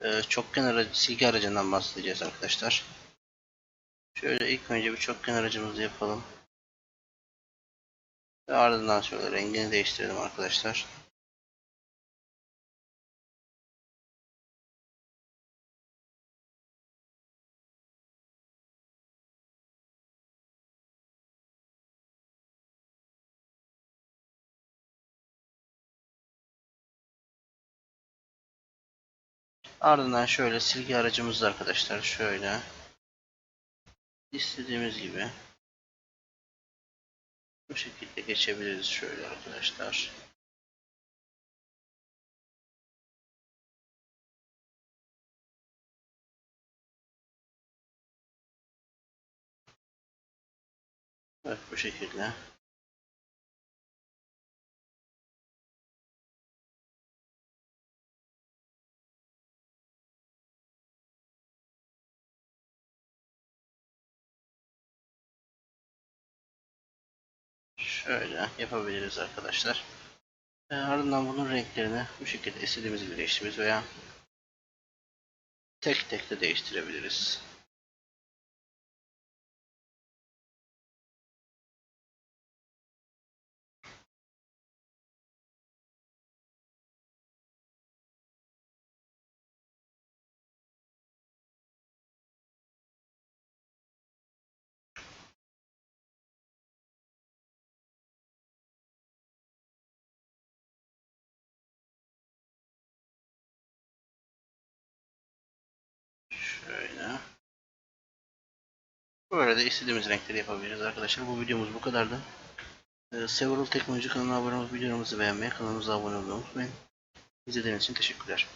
e, çokgen aracı, silgi aracından bahsedeceğiz arkadaşlar. Şöyle ilk önce bir çokgen aracımızı yapalım. Ve ardından şöyle rengini değiştirelim arkadaşlar. Ardından şöyle silgi aracımız da arkadaşlar şöyle istediğimiz gibi bu şekilde geçebiliriz şöyle arkadaşlar. Evet bu şekilde. Şöyle yapabiliriz arkadaşlar. E, ardından bunun renklerini bu şekilde istediğimiz gibi veya tek tek de değiştirebiliriz. Şöyle. Böyle de istediğimiz renkleri yapabiliriz arkadaşlar. Bu videomuz bu kadardı. Ee, Several Teknoloji kanalına abone olup videolarımızı beğenmeyi, kanalımıza abone olmayı unutmayın. İzlediğiniz için teşekkürler.